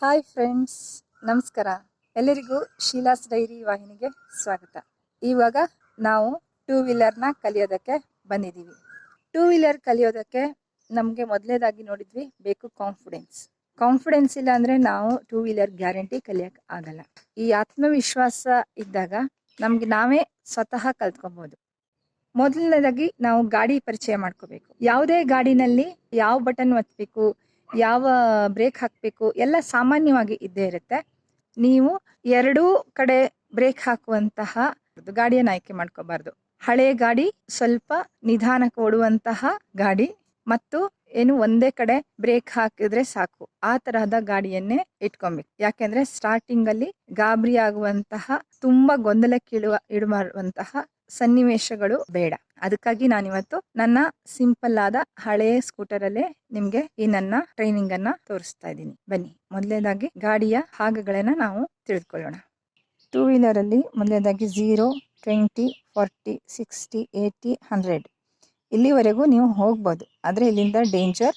Hi friends ನಮಸ್ಕಾರ. ಎಲ್ಲರಿಗೂ ಶೀಲಾಸ್ dairy ವಾಹಿನಿಗೆ ಸ್ವಾಗತ. ಇವಾಗ ನಾವು ಟೂ ವೀಲರ್ನ ಕಲಿಯೋದಕ್ಕೆ ಬಂದಿದ್ದೀವಿ. ಟೂ ವೀಲರ್ ಕಲಿಯೋದಕ್ಕೆ ನಮಗೆ ಮೊದಲೇದಾಗಿ ನೋಡಿದ್ವಿ ಬೇಕು ಕಾನ್ಫಿಡೆನ್ಸ್ ಕಾನ್ಫಿಡೆನ್ಸ್ ಇಲ್ಲ ಅಂದರೆ ನಾವು ಟೂ ವೀಲರ್ ಗ್ಯಾರಂಟಿ ಕಲಿಯೋಕೆ ಆಗಲ್ಲ. ಈ ಆತ್ಮವಿಶ್ವಾಸ ಇದ್ದಾಗ ನಮಗೆ ನಾವೇ ಸ್ವತಃ ಕಲ್ತ್ಕೊಬೋದು. ಮೊದಲನೇದಾಗಿ ನಾವು ಗಾಡಿ ಪರಿಚಯ ಮಾಡ್ಕೋಬೇಕು. ಯಾವುದೇ ಗಾಡಿನಲ್ಲಿ ಯಾವ ಬಟನ್ ಒತ್ತಬೇಕು ಯಾವ ಬ್ರೇಕ್ ಹಾಕಬೇಕು ಎಲ್ಲ ಸಾಮಾನ್ಯವಾಗಿ ಇದ್ದೇ ಇರುತ್ತೆ. ನೀವು ಎರಡೂ ಕಡೆ ಬ್ರೇಕ್ ಹಾಕುವಂತಹ ಗಾಡಿಯನ್ನು ಆಯ್ಕೆ ಮಾಡ್ಕೋಬಾರ್ದು. ಹಳೆ ಗಾಡಿ, ಸ್ವಲ್ಪ ನಿಧಾನಕ್ಕೆ ಓಡುವಂತಹ ಗಾಡಿ ಮತ್ತು ಏನು ಒಂದೇ ಕಡೆ ಬ್ರೇಕ್ ಹಾಕಿದ್ರೆ ಸಾಕು. ಆ ತರಹದ ಗಾಡಿಯನ್ನೇ ಇಟ್ಕೊಬೇಕು. ಯಾಕೆಂದ್ರೆ ಸ್ಟಾರ್ಟಿಂಗ್ ಅಲ್ಲಿ ಗಾಬರಿ ಆಗುವಂತಹ, ತುಂಬಾ ಗೊಂದಲಕ್ಕೆ ಇಡುವ ಮಾಡುವಂತಹ ಸನ್ನಿವೇಶಗಳು ಬೇಡ. ಅದಕ್ಕಾಗಿ ನಾನಿವತ್ತು ನನ್ನ ಸಿಂಪಲ್ ಆದ ಹಳೆಯ ಸ್ಕೂಟರ್ ನಿಮಗೆ ಈ ನನ್ನ ಟ್ರೈನಿಂಗ್ ಅನ್ನ ತೋರಿಸ್ತಾ ಇದ್ದೀನಿ. ಬನ್ನಿ ಮೊದಲನೇದಾಗಿ ಗಾಡಿಯ ಭಾಗಗಳನ್ನ ನಾವು ತಿಳಿದುಕೊಳ್ಳೋಣ. ಟೂ ವೀಲರ್ ಅಲ್ಲಿ ಮೊದಲನೇದಾಗಿ zero twenty forty sixty eighty hundred ಇಲ್ಲಿವರೆಗೂ ನೀವು ಹೋಗ್ಬೋದು, ಆದರೆ ಇಲ್ಲಿಂದ danger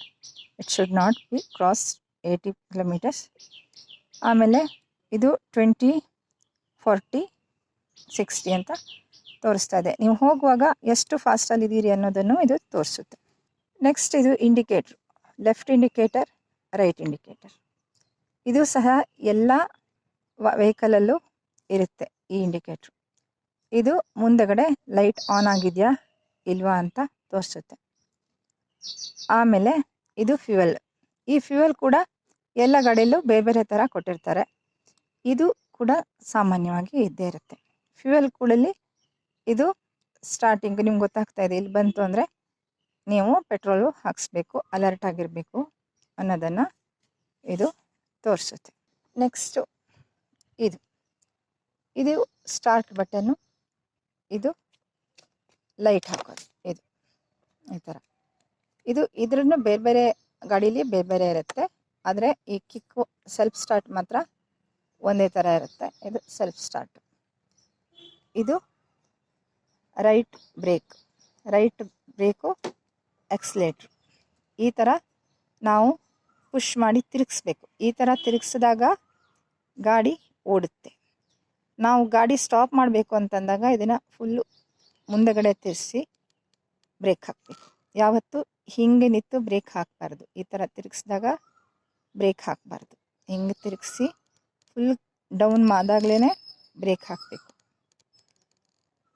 it should not be cross eighty kilometres ಆಮೇಲೆ ಇದು ಟ್ವೆಂಟಿ ಫಾರ್ಟಿ ಸಿಕ್ಸ್ಟಿ ಅಂತ ತೋರಿಸ್ತಾ ಇದೆ ನೀವು ಹೋಗುವಾಗ ಎಷ್ಟು ಫಾಸ್ಟಲ್ಲಿ ಇದ್ದೀರಿ ಅನ್ನೋದನ್ನು ಇದು ತೋರಿಸುತ್ತೆ. ನೆಕ್ಸ್ಟ್ ಇದು indicator left indicator right indicator ಇದು ಸಹ ಎಲ್ಲ ವೆಹಿಕಲಲ್ಲೂ ಇರುತ್ತೆ ಈ ಇಂಡಿಕೇಟ್ರ್ ಇದು ಮುಂದಗಡೆ ಲೈಟ್ ಆನ್ ಆಗಿದೆಯಾ ಇಲ್ವಾ ಅಂತ ತೋರಿಸುತ್ತೆ. ಆಮೇಲೆ ಇದು ಫ್ಯೂಯಲ್ ಈ ಫ್ಯೂಯಲ್ ಕೂಡ ಎಲ್ಲ ಗಾಡಿಯಲ್ಲೂ ಬೇರೆ ಬೇರೆ ಥರ ಕೊಟ್ಟಿರ್ತಾರೆ. ಇದು ಕೂಡ ಸಾಮಾನ್ಯವಾಗಿ ಇದ್ದೇ ಇರುತ್ತೆ. ಫ್ಯೂಯಲ್ ಕೂಡಲ್ಲಿ ಇದು ಸ್ಟಾರ್ಟಿಂಗ್ ನಿಮ್ಗೆ ಗೊತ್ತಾಗ್ತಾ ಇದೆ, ಇಲ್ಲಿ ಬಂತು ಅಂದರೆ ನೀವು ಪೆಟ್ರೋಲು ಹಾಕಿಸ್ಬೇಕು ಅಲರ್ಟ್ ಆಗಿರಬೇಕು ಅನ್ನೋದನ್ನು ಇದು ತೋರಿಸುತ್ತೆ. ನೆಕ್ಸ್ಟು ಇದು ಇದು ಸ್ಟಾರ್ಟ್ ಬಟನ್ನು ಇದು ಲೈಟ್ ಹಾಕೋದು, ಇದು, ಈ ಥರ ಇದು ಇದ್ರೂ ಬೇರೆ ಬೇರೆ ಗಾಡೀಲಿ ಬೇರೆ ಬೇರೆ ಇರುತ್ತೆ, ಆದರೆ ಈ ಕಿಕ್ಕು ಸೆಲ್ಫ್ ಸ್ಟಾರ್ಟ್ ಮಾತ್ರ ಒಂದೇ ಥರ ಇರುತ್ತೆ, ಇದು ಸೆಲ್ಫ್ ಸ್ಟಾರ್ಟ್ ಇದು right brake, right brake, accelerator. ಈ ಥರ ನಾವು ಪುಷ್ ಮಾಡಿ ತಿರುಗಿಸ್ಬೇಕು. ಈ ಥರ ತಿರುಗಿಸಿದಾಗ ಗಾಡಿ ಓಡುತ್ತೆ. ನಾವು ಗಾಡಿ ಸ್ಟಾಪ್ ಮಾಡಬೇಕು ಅಂತಂದಾಗ ಇದನ್ನು ಫುಲ್ಲು ಮುಂದಗಡೆ ತಿರ್ಸಿ ಬ್ರೇಕ್ ಹಾಕಬೇಕು. ಯಾವತ್ತು ಹಿಂಗೆ ನಿಂತು ಬ್ರೇಕ್ ಹಾಕಬಾರ್ದು. ಈ ಥರ ತಿರುಗಿಸಿದಾಗ ಬ್ರೇಕ್ ಹಾಕಬಾರ್ದು. ಹಿಂಗೆ ತಿರುಗಿಸಿ ಫುಲ್ ಡೌನ್ ಆದಾಗಲೇ ಬ್ರೇಕ್ ಹಾಕಬೇಕು.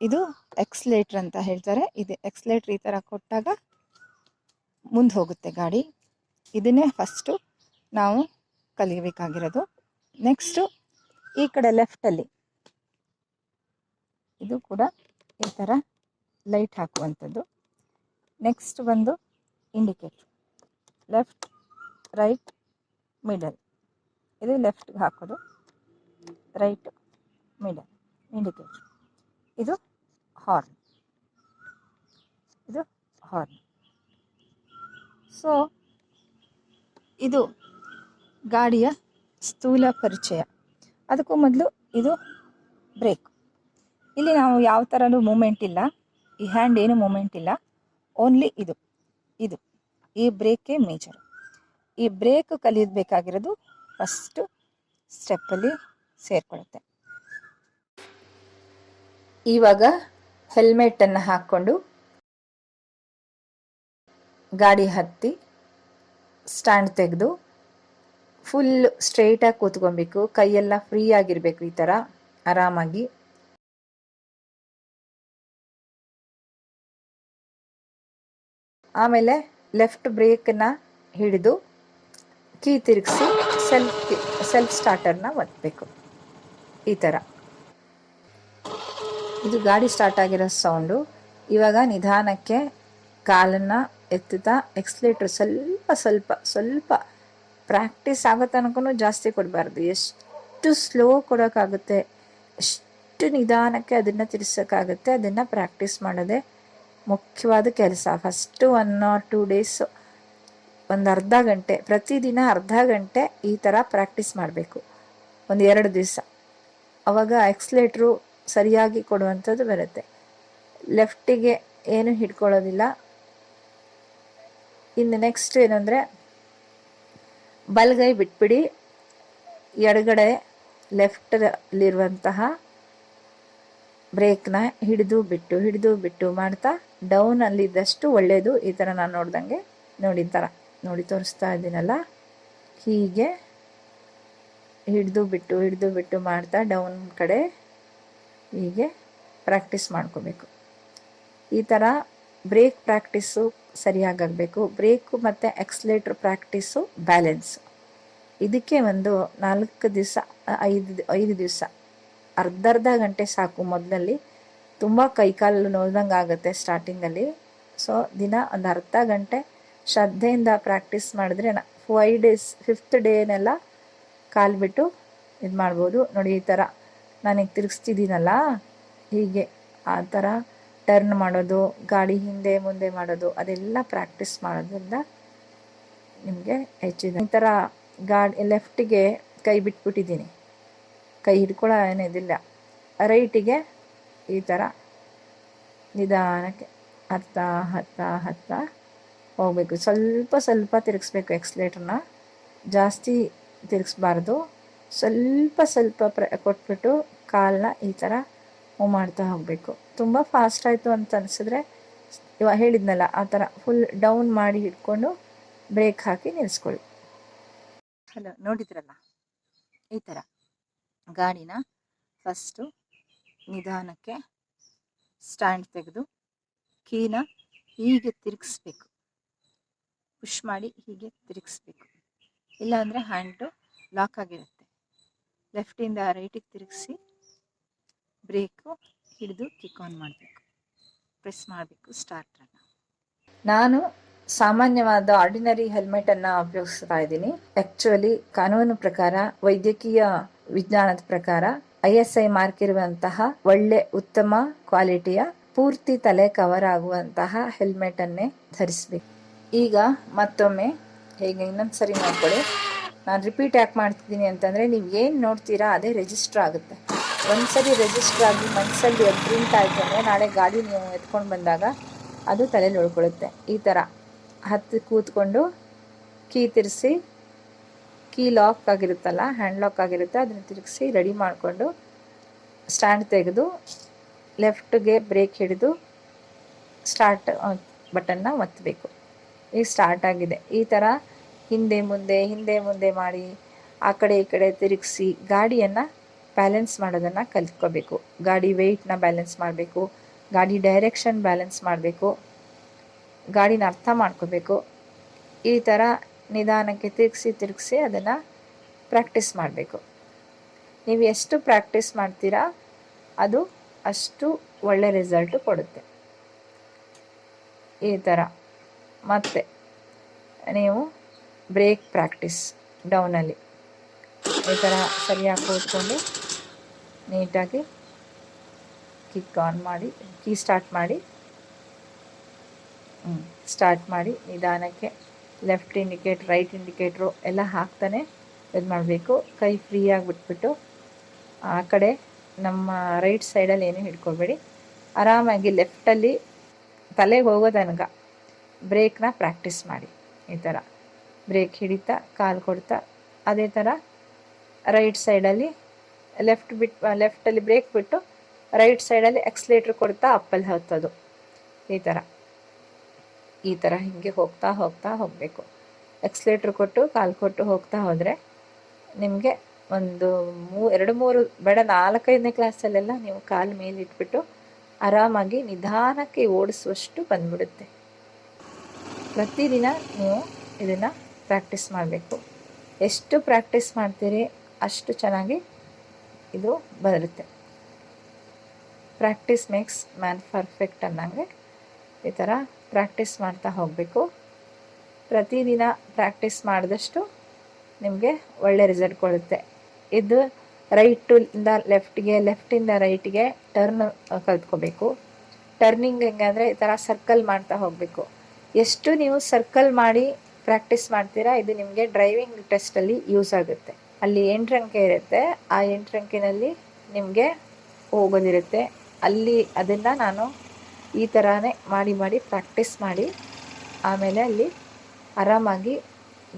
ಇದು ಎಕ್ಸ್ಲೇಟ್ರ್ ಅಂತ ಹೇಳ್ತಾರೆ. ಇದು ಎಕ್ಸ್ಲೇಟ್ರ್ ಈ ಥರ ಕೊಟ್ಟಾಗ ಮುಂದೆ ಹೋಗುತ್ತೆ ಗಾಡಿ. ಇದನ್ನೇ ಫಸ್ಟು ನಾವು ಕಲಿಯಬೇಕಾಗಿರೋದು ನೆಕ್ಸ್ಟು ಈ ಕಡೆ ಲೆಫ್ಟಲ್ಲಿ ಇದು ಕೂಡ ಈ ಥರ ಲೈಟ್ ಹಾಕುವಂಥದ್ದು. ನೆಕ್ಸ್ಟ್ ಬಂದು ಇಂಡಿಕೇಟ್ರ್ ಲೆಫ್ಟ್ ರೈಟ್ ಮಿಡಲ್ ಇದು ಲೆಫ್ಟ್ಗೆ ಹಾಕೋದು. ರೈಟ್ ಮಿಡಲ್ ಇಂಡಿಕೇಟ್ರ್ ಇದು ಹಾರ್ನ್ ಇದು ಹಾರ್ನ್ ಸೊ ಇದು ಗಾಡಿಯ ಸ್ಥೂಲ ಪರಿಚಯ. ಅದಕ್ಕೂ ಮೊದಲು ಇದು ಬ್ರೇಕ್ ಇಲ್ಲಿ ನಾವು ಯಾವ ಥರನೂ ಮೂಮೆಂಟ್ ಇಲ್ಲ. ಈ ಹ್ಯಾಂಡ್ ಏನು ಮೂಮೆಂಟ್ ಇಲ್ಲ. ಓನ್ಲಿ ಇದು. ಇದು. ಈ ಬ್ರೇಕೇ ಮೇಜರ್ ಈ ಬ್ರೇಕ್ ಕಲಿಯಬೇಕಾಗಿರೋದು ಫಸ್ಟು ಸ್ಟೆಪ್ಪಲ್ಲಿ ಸೇರಿಕೊಳ್ಳುತ್ತೆ. ಇವಾಗ ಹೆಲ್ಮೆಟನ್ನು ಹಾಕ್ಕೊಂಡು ಗಾಡಿ ಹತ್ತಿ ಸ್ಟ್ಯಾಂಡ್ ತೆಗೆದು ಫುಲ್ ಸ್ಟ್ರೇಟಾಗಿ ಕೂತ್ಕೊಬೇಕು. ಕೈಯೆಲ್ಲ ಫ್ರೀ ಆಗಿರಬೇಕು ಈ ಥರ. ಆರಾಮಾಗಿ. ಆಮೇಲೆ ಲೆಫ್ಟ್ ಬ್ರೇಕನ್ನ ಹಿಡಿದು ಕೀ ತಿರುಗಿಸಿ ಸೆಲ್ಫ್ ಸೆಲ್ಫ್ ಸ್ಟಾರ್ಟರ್ನ ಒತ್ತಬೇಕು ಈ ಥರ. ಇದು ಗಾಡಿ ಸ್ಟಾರ್ಟ್ ಆಗಿರೋ ಸೌಂಡು ಇವಾಗ ನಿಧಾನಕ್ಕೆ ಕಾಲನ್ನು ಎತ್ತುತ್ತಾ ಎಕ್ಸ್ಲೇಟ್ರ್ ಸ್ವಲ್ಪ ಸ್ವಲ್ಪ ಸ್ವಲ್ಪ ಪ್ರಾಕ್ಟೀಸ್ ಆಗೋ ತನಕ ಜಾಸ್ತಿ ಕೊಡಬಾರ್ದು. ಎಷ್ಟು ಸ್ಲೋ ಕೊಡೋಕ್ಕಾಗುತ್ತೆ, ಎಷ್ಟು ನಿಧಾನಕ್ಕೆ ಅದನ್ನು ತಿರ್ಸೋಕ್ಕಾಗುತ್ತೆ, ಅದನ್ನು ಪ್ರಾಕ್ಟೀಸ್ ಮಾಡೋದೇ ಮುಖ್ಯವಾದ ಕೆಲಸ. First one or two days ಒಂದು ಅರ್ಧ ಗಂಟೆ, ಪ್ರತಿದಿನ ಅರ್ಧ ಗಂಟೆ ಈ ಥರ ಪ್ರಾಕ್ಟೀಸ್ ಮಾಡಬೇಕು. ಒಂದು ಎರಡು ದಿವಸ. ಅವಾಗ ಎಕ್ಸ್ಲೇಟ್ರು ಸರಿಯಾಗಿ ಕೊಡುವಂಥದ್ದು ಬರುತ್ತೆ. ಲೆಫ್ಟಿಗೆ ಏನು ಹಿಡ್ಕೊಳ್ಳೋದಿಲ್ಲ. ಇನ್ನು ನೆಕ್ಸ್ಟ್ ಏನಂದರೆ, ಬಲಗೈ ಬಿಟ್ಬಿಡಿ. ಎಡಗಡೆ ಲೆಫ್ಟಲ್ಲಿರುವಂತಹ ಬ್ರೇಕ್ನ ಹಿಡಿದು ಬಿಟ್ಟು ಹಿಡಿದು ಬಿಟ್ಟು ಮಾಡ್ತಾ, ಡೌನಲ್ಲಿದ್ದಷ್ಟು ಒಳ್ಳೆಯದು. ಈ ಥರ ನಾನು ನೋಡ್ದಂಗೆ ನೋಡಿ ಥರ. ನೋಡಿ, ತೋರಿಸ್ತಾ ಇದ್ದೀನಲ್ಲ. ಹೀಗೆ ಹಿಡಿದು ಬಿಟ್ಟು ಹಿಡಿದು ಬಿಟ್ಟು ಮಾಡ್ತಾ, ಡೌನ್ ಕಡೆ ಹೀಗೆ ಪ್ರಾಕ್ಟೀಸ್ ಮಾಡ್ಕೋಬೇಕು. ಈ ಥರ ಬ್ರೇಕ್ ಪ್ರಾಕ್ಟೀಸು ಸರಿಯಾಗಬೇಕು ಬ್ರೇಕು ಮತ್ತು ಎಕ್ಸ್ಲೇಟ್ರ್ ಪ್ರಾಕ್ಟೀಸು ಬ್ಯಾಲೆನ್ಸು. ಇದಕ್ಕೆ ಒಂದು ನಾಲ್ಕು ದಿವಸ, ಐದು ಐದು ದಿವಸ ಅರ್ಧ ಅರ್ಧ ಗಂಟೆ ಸಾಕು ಮೊದಲಲ್ಲಿ. ತುಂಬ ಕೈಕಾಲು ನೋಡ್ದಂಗೆ ಆಗುತ್ತೆ ಸ್ಟಾರ್ಟಿಂಗಲ್ಲಿ. ಸೊ, ದಿನ ಒಂದು ಅರ್ಧ ಗಂಟೆ ಶ್ರದ್ಧೆಯಿಂದ ಪ್ರಾಕ್ಟೀಸ್ ಮಾಡಿದ್ರೆ ಫೈವ್ ಡೇಸ್, ಫಿಫ್ತ್ ಡೇನೆಲ್ಲ ಕಾಲು ಬಿಟ್ಟು ಇದು ಮಾಡ್ಬೋದು ನೋಡಿ, ಈ ಥರ ನಾನೀಗ ತಿರುಗಿಸ್ತಿದ್ದೀನಲ್ಲ? ಹೀಗೆ ಆ ಥರ ಟರ್ನ್ ಮಾಡೋದು, ಗಾಡಿ ಹಿಂದೆ ಮುಂದೆ ಮಾಡೋದು, ಅದೆಲ್ಲ ಪ್ರಾಕ್ಟೀಸ್ ಮಾಡೋದ್ರಿಂದ ನಿಮಗೆ ಹೆಚ್ಚಿದೆ. ಈ ಥರ ಗಾಡಿ ಲೆಫ್ಟಿಗೆ ಕೈ ಬಿಟ್ಬಿಟ್ಟಿದ್ದೀನಿ. ಕೈ ಹಿಡ್ಕೊಳ್ಳೋ ಏನಿದಿಲ್ಲ ರೈಟಿಗೆ ಈ ಥರ ನಿಧಾನಕ್ಕೆ ಹತ್ತಾ ಹತ್ತಾ ಹತ್ತಾ ಹೋಗಬೇಕು. ಸ್ವಲ್ಪ ಸ್ವಲ್ಪ ತಿರುಗಿಸ್ಬೇಕು ಎಕ್ಸ್ಲೇಟ್ರನ್ನ ಜಾಸ್ತಿ ತಿರುಗಿಸ್ಬಾರ್ದು. ಸ್ವಲ್ಪ ಸ್ವಲ್ಪ ಪ್ರ, ಕೊಟ್ಬಿಟ್ಟು ಕಾಲನ್ನ ಈ ಥರ ಮೂವ್ ಮಾಡ್ತಾ ಹೋಗಬೇಕು. ತುಂಬ ಫಾಸ್ಟ್ ಆಯಿತು ಅಂತ ಅನಿಸಿದ್ರೆ ಇವಾಗ ಹೇಳಿದ್ನಲ್ಲ, ಆ ಥರ ಫುಲ್ ಡೌನ್ ಮಾಡಿ ಇಟ್ಕೊಂಡು ಬ್ರೇಕ್ ಹಾಕಿ ನಿಲ್ಲಿಸ್ಕೊಳ್ಳಿ ಹಲೋ, ನೋಡಿದ್ರಲ್ಲ? ಈ ಥರ ಗಾಡಿನ ಫಸ್ಟು ನಿಧಾನಕ್ಕೆ ಸ್ಟ್ಯಾಂಡ್ ತೆಗೆದು ಕೀನ ಹೀಗೆ ತಿರುಗಿಸ್ಬೇಕು. ಪುಷ್ ಮಾಡಿ ಹೀಗೆ ತಿರುಗಿಸ್ಬೇಕು. ಇಲ್ಲಾಂದರೆ ಹ್ಯಾಂಡು ಲಾಕ್ ಆಗಿರುತ್ತೆ. ಲೆಫ್ಟಿಂದ ರೈಟಿಗೆ ತಿರುಗಿಸಿ ಬ್ರೇಕು ಹಿಡಿದು ಕಿಕ್ ಆನ್ ಮಾಡಬೇಕು. ಪ್ರೆಸ್ ಮಾಡಬೇಕು ಸ್ಟಾರ್ಟ್ರನ್ನು ನಾನು ಸಾಮಾನ್ಯವಾದ ಆರ್ಡಿನರಿ ಹೆಲ್ಮೆಟನ್ನು ಉಪಯೋಗಿಸ್ತಾ ಇದ್ದೀನಿ. ಆ್ಯಕ್ಚುಲಿ ಕಾನೂನು ಪ್ರಕಾರ, ವೈದ್ಯಕೀಯ ವಿಜ್ಞಾನದ ಪ್ರಕಾರ, ಐ ಎಸ್ ಐ ಮಾರ್ಕ್ ಇರುವಂತಹ ಒಳ್ಳೆ, ಉತ್ತಮ ಕ್ವಾಲಿಟಿಯ ಪೂರ್ತಿ ತಲೆ ಕವರ್ ಆಗುವಂತಹ ಹೆಲ್ಮೆಟ್ ಅನ್ನೇ ಧರಿಸಬೇಕು. ಈಗ ಮತ್ತೊಮ್ಮೆ, ಹೇಗೆ ಇನ್ನೊಂದು ಸರಿ ನೋಡ್ಕೊಳ್ಳಿ. ನಾನು ರಿಪೀಟ್ ಯಾಕೆ ಮಾಡ್ತಿದ್ದೀನಿ ಅಂತಂದರೆ, ನೀವು ಏನು ನೋಡ್ತೀರಾ, ಅದೇ ರಿಜಿಸ್ಟರ್ ಆಗುತ್ತೆ. ಒಂದ್ಸರಿ ರಿಜಿಸ್ಟರ್ ಆಗಿ ಮನಸ್ಸಲ್ಲಿ ಪ್ರಿಂಟ್ ಆಯಿತು ಅಂದರೆ ನಾಳೆ ಗಾಡಿ ನೀವು ಎತ್ಕೊಂಡು ಬಂದಾಗ ಅದು ತಲೆಯಲ್ಲಿ ಉಳ್ಕೊಳ್ಳುತ್ತೆ. ಈ ಥರ ಹತ್ತು ಕೂತ್ಕೊಂಡು ಕೀ ತಿರ್ಸಿ, ಕೀ ಲಾಕ್ ಆಗಿರುತ್ತಲ್ಲ ಹ್ಯಾಂಡ್ ಲಾಕ್ ಆಗಿರುತ್ತೆ, ಅದನ್ನು ತಿರುಗಿಸಿ ರೆಡಿ ಮಾಡಿಕೊಂಡು ಸ್ಟ್ಯಾಂಡ್ ತೆಗೆದು ಲೆಫ್ಟ್ಗೆ ಬ್ರೇಕ್ ಹಿಡಿದು ಸ್ಟಾರ್ಟ್ ಬಟನ್ನ ಒತ್ತಬೇಕು ಈಗ ಸ್ಟಾರ್ಟ್ ಆಗಿದೆ. ಈ ಥರ ಹಿಂದೆ ಮುಂದೆ ಹಿಂದೆ ಮುಂದೆ ಮಾಡಿ, ಆ ಕಡೆ ಈ ಕಡೆ ತಿರುಗಿಸಿ ಗಾಡಿಯನ್ನು ಬ್ಯಾಲೆನ್ಸ್ ಮಾಡೋದನ್ನು ಕಲ್ತ್ಕೋಬೇಕು. ಗಾಡಿ ವೆಯ್ಟ್ನ ಬ್ಯಾಲೆನ್ಸ್ ಮಾಡಬೇಕು. ಗಾಡಿ ಡೈರೆಕ್ಷನ್ ಬ್ಯಾಲೆನ್ಸ್ ಮಾಡಬೇಕು. ಗಾಡಿನ ಅರ್ಥ ಮಾಡ್ಕೋಬೇಕು. ಈ ಥರ ನಿಧಾನಕ್ಕೆ ತಿರುಗಿಸಿ ತಿರುಗಿಸಿ ಅದನ್ನು ಪ್ರಾಕ್ಟೀಸ್ ಮಾಡಬೇಕು. ನೀವು ಎಷ್ಟು ಪ್ರಾಕ್ಟೀಸ್ ಮಾಡ್ತೀರಾ, ಅದು ಅಷ್ಟು ಒಳ್ಳೆ ರಿಸಲ್ಟು ಕೊಡುತ್ತೆ. ಈ ಥರ ಮತ್ತೆ ನೀವು ಬ್ರೇಕ್ ಪ್ರಾಕ್ಟೀಸ್ ಡೌನಲ್ಲಿ ಈ ಥರ ಸರಿಯಾಗಿ ಕೂತ್ಕೊಂಡು ನೀಟಾಗಿ ಕಿಕ್ ಆನ್ ಮಾಡಿ, ಕೀ ಸ್ಟಾರ್ಟ್ ಮಾಡಿ ಸ್ಟಾರ್ಟ್ ಮಾಡಿ, ನಿಧಾನಕ್ಕೆ ಲೆಫ್ಟ್ ಇಂಡಿಕೇಟ್ ರೈಟ್ ಇಂಡಿಕೇಟ್ರು ಎಲ್ಲ ಹಾಕ್ತಾನೆ ಇದು ಮಾಡಬೇಕು. ಕೈ ಫ್ರೀ ಆಗಿಬಿಟ್ಬಿಟ್ಟು ಆ ಕಡೆ ನಮ್ಮ ರೈಟ್ ಸೈಡಲ್ಲಿ ಏನೂ ಹಿಡ್ಕೊಬೇಡಿ. ಆರಾಮಾಗಿ ಲೆಫ್ಟಲ್ಲಿ ತಲೆಗೆ ಹೋಗೋ ತನಕ ಬ್ರೇಕ್ನ ಪ್ರಾಕ್ಟೀಸ್ ಮಾಡಿ. ಈ ಥರ ಬ್ರೇಕ್ ಹಿಡಿತಾ, ಕಾಲು ಕೊಡ್ತಾ, ಅದೇ ಥರ ರೈಟ್ ಸೈಡಲ್ಲಿ ಲೆಫ್ಟ್ ಬಿಟ್ ಲೆಫ್ಟಲ್ಲಿ ಬ್ರೇಕ್ ಬಿಟ್ಟು ರೈಟ್ ಸೈಡಲ್ಲಿ ಎಕ್ಸ್ಲೇಟ್ರ್ ಕೊಡ್ತಾ ಅಪ್ಪಲ್ಲಿ ಹತ್ತೋದು. ಈ ಥರ ಈ ಥರ ಹೀಗೆ ಹೋಗ್ತಾ ಹೋಗ್ತಾ ಹೋಗಬೇಕು. ಎಕ್ಸ್ಲೇಟ್ರ್ ಕೊಟ್ಟು, ಕಾಲು ಕೊಟ್ಟು ಹೋಗ್ತಾ ಹೋದರೆ ನಿಮಗೆ ಒಂದು ಮೂ, ಎರಡು ಮೂರು, ಬೇಡ, ನಾಲ್ಕೈದನೇ ಕ್ಲಾಸಲ್ಲೆಲ್ಲ ನೀವು ಕಾಲು ಮೇಲೆ ಇಟ್ಬಿಟ್ಟು ಆರಾಮಾಗಿ ನಿಧಾನಕ್ಕೆ ಓಡಿಸುವಷ್ಟು ಬಂದ್ಬಿಡುತ್ತೆ. ಪ್ರತಿದಿನ ನೀವು ಇದನ್ನು ಪ್ರಾಕ್ಟೀಸ್ ಮಾಡಬೇಕು. ಎಷ್ಟು ಪ್ರಾಕ್ಟೀಸ್ ಮಾಡ್ತೀರಿ ಅಷ್ಟು ಚೆನ್ನಾಗಿ ಇದು ಬರುತ್ತೆ. ಪ್ರಾಕ್ಟೀಸ್ ಮೇಕ್ಸ್ ಮ್ಯಾನ್ ಪರ್ಫೆಕ್ಟ್ ಅನ್ನಂಗೆ ಈ ಥರ ಪ್ರಾಕ್ಟೀಸ್ ಮಾಡ್ತಾ ಹೋಗಬೇಕು. ಪ್ರತಿದಿನ ಪ್ರಾಕ್ಟೀಸ್ ಮಾಡಿದಷ್ಟು ನಿಮಗೆ ಒಳ್ಳೆ ರಿಸಲ್ಟ್ ಕೊಡುತ್ತೆ. ಇದು ರೈಟು ಇಂದ ಲೆಫ್ಟ್ಗೆ ಲೆಫ್ಟಿಂದ ರೈಟ್ಗೆ ಟರ್ನ್ ಕಲ್ತ್ಕೋಬೇಕು. ಟರ್ನಿಂಗ್ ಹೆಂಗೆ ಅಂದರೆ ಈ ಥರ ಸರ್ಕಲ್ ಮಾಡ್ತಾ ಹೋಗಬೇಕು. ಎಷ್ಟು ನೀವು ಸರ್ಕಲ್ ಮಾಡಿ ಪ್ರಾಕ್ಟೀಸ್ ಮಾಡ್ತೀರಾ, ಇದು ನಿಮಗೆ ಡ್ರೈವಿಂಗ್ ಟೆಸ್ಟಲ್ಲಿ ಯೂಸ್ ಆಗುತ್ತೆ. ಅಲ್ಲಿ ಎಂಟ್ರಂಕೆ ಇರುತ್ತೆ. ಆ ಎಂಟ್ರಂಕಿನಲ್ಲಿ ನಿಮಗೆ ಹೋಗೋದಿರುತ್ತೆ ಅಲ್ಲಿ ಅದನ್ನು ನಾನು ಈ ಥರನೇ ಮಾಡಿ ಮಾಡಿ ಪ್ರಾಕ್ಟೀಸ್ ಮಾಡಿ ಆಮೇಲೆ ಅಲ್ಲಿ ಆರಾಮಾಗಿ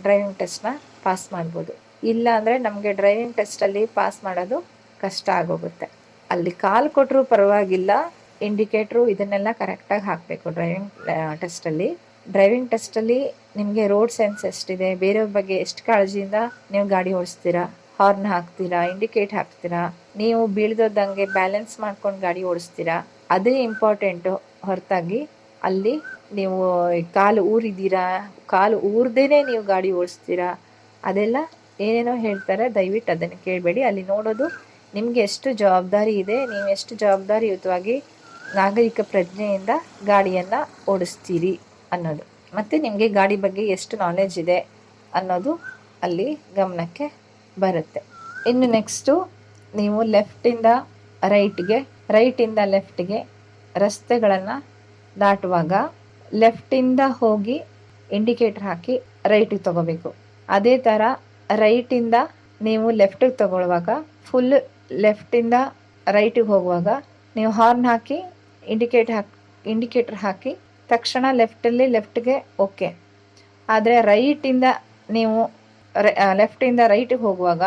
ಡ್ರೈವಿಂಗ್ ಟೆಸ್ಟ್ನ ಪಾಸ್ ಮಾಡ್ಬೋದು. ಇಲ್ಲ ಅಂದರೆ ನಮಗೆ ಡ್ರೈವಿಂಗ್ ಟೆಸ್ಟಲ್ಲಿ ಪಾಸ್ ಮಾಡೋದು ಕಷ್ಟ ಆಗೋಗುತ್ತೆ. ಅಲ್ಲಿ ಕಾಲು ಕೊಟ್ಟರೂ ಪರವಾಗಿಲ್ಲ ಇಂಡಿಕೇಟ್ರು ಇದನ್ನೆಲ್ಲ ಕರೆಕ್ಟಾಗಿ ಹಾಕಬೇಕು ಡ್ರೈವಿಂಗ್ ಟೆಸ್ಟಲ್ಲಿ ಡ್ರೈವಿಂಗ್ ಟೆಸ್ಟಲ್ಲಿ ನಿಮಗೆ ರೋಡ್ ಸೆನ್ಸ್ ಎಷ್ಟಿದೆ ಬೇರೆಯವ್ರ ಬಗ್ಗೆ ಎಷ್ಟು ಕಾಳಜಿಯಿಂದ ನೀವು ಗಾಡಿ ಓಡಿಸ್ತೀರಾ, ಹಾರ್ನ್ ಹಾಕ್ತೀರಾ, ಇಂಡಿಕೇಟ್ ಹಾಕ್ತೀರಾ, ನೀವು ಬೀಳ್ದೋದಂಗೆ ಬ್ಯಾಲೆನ್ಸ್ ಮಾಡ್ಕೊಂಡು ಗಾಡಿ ಓಡಿಸ್ತೀರಾ, ಅದೇ ಇಂಪಾರ್ಟೆಂಟು ಹೊರತಾಗಿ ಅಲ್ಲಿ ನೀವು ಕಾಲು ಊರಿದ್ದೀರಾ, ಕಾಲು ಊರ್ದೇ ನೀವು ಗಾಡಿ ಓಡಿಸ್ತೀರಾ, ಅದೆಲ್ಲ ಏನೇನೋ ಹೇಳ್ತಾರೆ, ದಯವಿಟ್ಟು ಅದನ್ನು ಕೇಳಬೇಡಿ. ಅಲ್ಲಿ ನೋಡೋದು ನಿಮಗೆ ಎಷ್ಟು ಜವಾಬ್ದಾರಿ ಇದೆ, ನೀವು ಎಷ್ಟು ಜವಾಬ್ದಾರಿಯುತವಾಗಿ ನಾಗರಿಕ ಪ್ರಜ್ಞೆಯಿಂದ ಗಾಡಿಯನ್ನು ಓಡಿಸ್ತೀರಿ. ಅನ್ನೋದು. ಮತ್ತು ನಿಮಗೆ ಗಾಡಿ ಬಗ್ಗೆ ಎಷ್ಟು ನಾಲೆಜ್ ಇದೆ ಅನ್ನೋದು ಅಲ್ಲಿ ಗಮನಕ್ಕೆ ಬರುತ್ತೆ. ಇನ್ನು ನೆಕ್ಸ್ಟು ನೀವು ಲೆಫ್ಟಿಂದ ರೈಟ್ಗೆ ರೈಟಿಂದ ಲೆಫ್ಟ್ಗೆ ರಸ್ತೆಗಳನ್ನು ದಾಟುವಾಗ ಲೆಫ್ಟಿಂದ ಹೋಗಿ ಇಂಡಿಕೇಟರ್ ಹಾಕಿ ರೈಟಿಗೆ ತಗೋಬೇಕು. ಅದೇ ಥರ ರೈಟಿಂದ ನೀವು ಲೆಫ್ಟಿಗೆ ತಗೊಳ್ಳುವಾಗ ಫುಲ್ ಲೆಫ್ಟಿಂದ ರೈಟಿಗೆ ಹೋಗುವಾಗ ನೀವು ಹಾರ್ನ್ ಹಾಕಿ ಇಂಡಿಕೇಟ್ ಹಾಕಿ ಇಂಡಿಕೇಟರ್ ಹಾಕಿ ತಕ್ಷಣ ಲೆಫ್ಟಲ್ಲಿ ಲೆಫ್ಟ್ಗೆ ಓಕೆ. ಆದರೆ ರೈಟಿಂದ ನೀವು ಲೆಫ್ಟಿಂದ ರೈಟಿಗೆ ಹೋಗುವಾಗ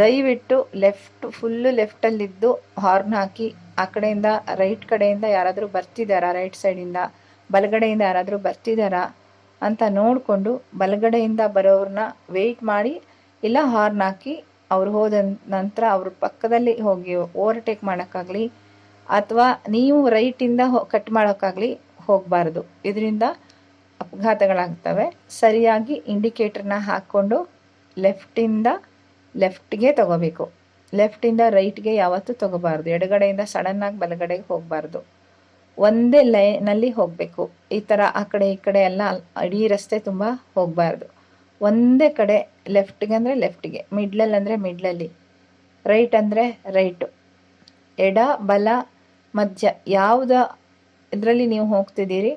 ದಯವಿಟ್ಟು ಲೆಫ್ಟ್, ಫುಲ್ಲು ಲೆಫ್ಟಲ್ಲಿದ್ದು ಹಾರ್ನ್ ಹಾಕಿ ಆ ಕಡೆಯಿಂದ ರೈಟ್ ಕಡೆಯಿಂದ ಯಾರಾದರೂ ಬರ್ತಿದ್ದಾರಾ ರೈಟ್ ಸೈಡಿಂದ, ಬಲಗಡೆಯಿಂದ ಯಾರಾದರೂ ಬರ್ತಿದ್ದಾರಾ ಅಂತ ನೋಡಿಕೊಂಡು ಬಲಗಡೆಯಿಂದ ಬರೋರನ್ನ ವೆಯ್ಟ್ ಮಾಡಿ, ಇಲ್ಲ ಹಾರ್ನ್ ಹಾಕಿ ಅವ್ರು ಹೋದ ನಂತರ ಅವ್ರ ಪಕ್ಕದಲ್ಲಿ ಹೋಗಿ ಓವರ್ಟೇಕ್ ಮಾಡೋಕ್ಕಾಗಲಿ, ಅಥವಾ ನೀವು ರೈಟಿಂದ ಕಟ್ ಮಾಡೋಕ್ಕಾಗಲಿ ಹೋಗಬಾರ್ದು. ಇದರಿಂದ ಅಪಘಾತಗಳಾಗ್ತವೆ. ಸರಿಯಾಗಿ ಇಂಡಿಕೇಟರ್ನ ಹಾಕ್ಕೊಂಡು ಲೆಫ್ಟಿಂದ ಲೆಫ್ಟ್ಗೆ ತಗೋಬೇಕು. ಲೆಫ್ಟಿಂದ ರೈಟ್ಗೆ ಯಾವತ್ತೂ ತಗೋಬಾರ್ದು. ಎಡಗಡೆಯಿಂದ ಸಡನ್ನಾಗಿ ಬಲಗಡೆಗೆ ಹೋಗಬಾರ್ದು. ಒಂದೇ ಲೈನಲ್ಲಿ ಹೋಗಬೇಕು. ಈ ಥರ ಆ ಕಡೆ ಈ ಕಡೆ ಎಲ್ಲ ಇಡೀ ರಸ್ತೆ ತುಂಬ ಹೋಗಬಾರ್ದು. ಒಂದೇ ಕಡೆ ಲೆಫ್ಟ್ಗೆ ಅಂದರೆ ಲೆಫ್ಟ್ಗೆ ಮಿಡ್ಲಲ್ಲಿ ಅಂದರೆ ಮಿಡ್ಲಲ್ಲಿ ರೈಟ್ ಅಂದರೆ ರೈಟು ಎಡ, ಬಲ, ಮಧ್ಯ, ಯಾವುದ ಇದರಲ್ಲಿ ನೀವು ಹೋಗ್ತಿದ್ದೀರಿ,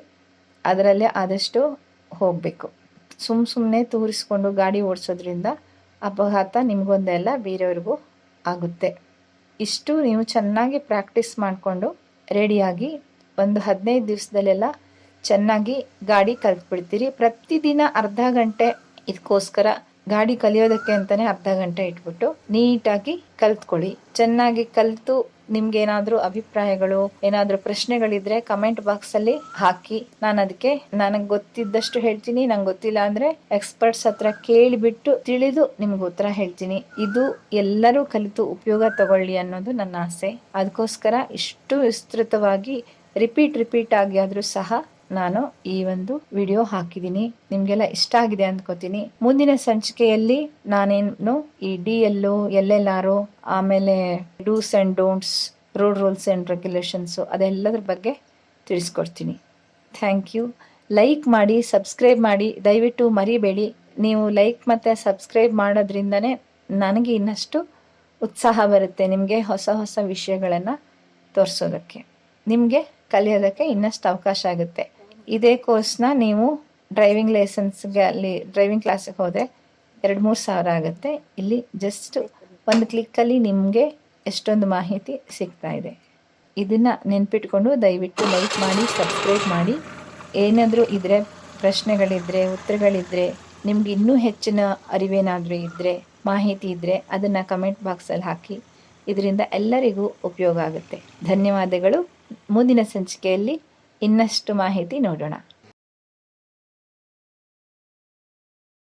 ಅದರಲ್ಲೇ ಆದಷ್ಟು ಹೋಗಬೇಕು. ಸುಮ್ಮ ಸುಮ್ಮನೆ ತೂರಿಸ್ಕೊಂಡು ಗಾಡಿ ಓಡಿಸೋದ್ರಿಂದ ಅಪಘಾತ ನಿಮಗೊಂದೆಲ್ಲ ಬೇರೆಯವ್ರಿಗೂ ಆಗುತ್ತೆ. ಇಷ್ಟು ನೀವು ಚೆನ್ನಾಗಿ ಪ್ರಾಕ್ಟೀಸ್ ಮಾಡಿಕೊಂಡು ರೆಡಿಯಾಗಿ ಒಂದು ಹದಿನೈದು ದಿವಸದಲ್ಲೆಲ್ಲ ಚೆನ್ನಾಗಿ ಗಾಡಿ ಕಲ್ತ್ಬಿಡ್ತೀರಿ. ಪ್ರತಿದಿನ ಅರ್ಧ ಗಂಟೆ ಇದಕ್ಕೋಸ್ಕರ ಗಾಡಿ ಕಲಿಯೋದಕ್ಕೆ ಅಂತಲೇ ಅರ್ಧ ಗಂಟೆ ಇಟ್ಬಿಟ್ಟು ನೀಟಾಗಿ ಕಲ್ತ್ಕೊಳ್ಳಿ. ಚೆನ್ನಾಗಿ ಕಲಿತು ನಿಮ್ಗೆ ಏನಾದ್ರೂ ಅಭಿಪ್ರಾಯಗಳು, ಏನಾದರೂ ಪ್ರಶ್ನೆಗಳಿದ್ರೆ ಕಮೆಂಟ್ ಬಾಕ್ಸಲ್ಲಿ ಹಾಕಿ. ನಾನು ಅದಕ್ಕೆ ನನಗೆ ಗೊತ್ತಿದ್ದಷ್ಟು ಹೇಳ್ತೀನಿ. ನಂಗೆ ಗೊತ್ತಿಲ್ಲ ಅಂದ್ರೆ ಎಕ್ಸ್ಪರ್ಟ್ಸ್ ಹತ್ರ ಕೇಳಿಬಿಟ್ಟು ತಿಳಿದು ನಿಮ್ಗೆ ಉತ್ತರ ಹೇಳ್ತೀನಿ. ಇದು ಎಲ್ಲರೂ ಕಲಿತು ಉಪಯೋಗ ತಗೊಳ್ಳಿ ಅನ್ನೋದು ನನ್ನ ಆಸೆ. ಅದಕ್ಕೋಸ್ಕರ ಇಷ್ಟು ವಿಸ್ತೃತವಾಗಿ ರಿಪೀಟ್ ರಿಪೀಟ್ ಆಗಿ ಆದರೂ ಸಹ ನಾನು ಈ ಒಂದು ವಿಡಿಯೋ ಹಾಕಿದ್ದೀನಿ. ನಿಮಗೆಲ್ಲ ಇಷ್ಟ ಆಗಿದೆ ಅಂದ್ಕೋತೀನಿ. ಮುಂದಿನ ಸಂಚಿಕೆಯಲ್ಲಿ ನಾನೇನು ಈ ಡಿ ಎಲ್ಲು ಎಲ್ ಎಲ್ ಆರು ಆಮೇಲೆ dos and don'ts, road rules and regulations ಅದೆಲ್ಲದ್ರ ಬಗ್ಗೆ ತಿಳಿಸ್ಕೊಡ್ತೀನಿ. Thank you. ಲೈಕ್ ಮಾಡಿ, ಸಬ್ಸ್ಕ್ರೈಬ್ ಮಾಡಿ, ದಯವಿಟ್ಟು ಮರಿಬೇಡಿ. ನೀವು ಲೈಕ್ ಮತ್ತು ಸಬ್ಸ್ಕ್ರೈಬ್ ಮಾಡೋದ್ರಿಂದನೇ ನನಗೆ ಇನ್ನಷ್ಟು ಉತ್ಸಾಹ ಬರುತ್ತೆ ನಿಮಗೆ ಹೊಸ ಹೊಸ ವಿಷಯಗಳನ್ನು ತೋರಿಸೋದಕ್ಕೆ. ನಿಮಗೆ ಕಲಿಯೋದಕ್ಕೆ ಇನ್ನಷ್ಟು ಅವಕಾಶ ಆಗುತ್ತೆ. ಇದೇ ಕೋರ್ಸ್ನ ನೀವು ಡ್ರೈವಿಂಗ್ ಲೈಸೆನ್ಸ್ಗೆ ಅಲ್ಲಿ ಡ್ರೈವಿಂಗ್ ಕ್ಲಾಸಿಗೆ ಹೋದೆ ಎರಡು ಮೂರು ಸಾವಿರ ಆಗುತ್ತೆ. ಇಲ್ಲಿ ಜಸ್ಟ್ ಒಂದು ಕ್ಲಿಕ್ಕಲ್ಲಿ ನಿಮಗೆ ಎಷ್ಟೊಂದು ಮಾಹಿತಿ ಸಿಗ್ತಾ ಇದೆ. ಇದನ್ನು ನೆನ್ಪಿಟ್ಕೊಂಡು ದಯವಿಟ್ಟು ಲೈಕ್ ಮಾಡಿ ಸಬ್ಸ್ಕ್ರೈಬ್ ಮಾಡಿ. ಏನಾದರೂ ಇದ್ದರೆ ಪ್ರಶ್ನೆಗಳಿದ್ದರೆ ಉತ್ತರಗಳಿದ್ದರೆ ನಿಮ್ಗೆ ಇನ್ನೂ ಹೆಚ್ಚಿನ ಅರಿವೇನಾದರೂ ಇದ್ದರೆ ಮಾಹಿತಿ ಇದ್ದರೆ ಅದನ್ನು ಕಮೆಂಟ್ ಬಾಕ್ಸಲ್ಲಿ ಹಾಕಿ. ಇದರಿಂದ ಎಲ್ಲರಿಗೂ ಉಪಯೋಗ ಆಗುತ್ತೆ. ಧನ್ಯವಾದಗಳು. ಮುಂದಿನ ಸಂಚಿಕೆಯಲ್ಲಿ ಇನ್ನಷ್ಟು ಮಾಹಿತಿ ನೋಡೋಣ.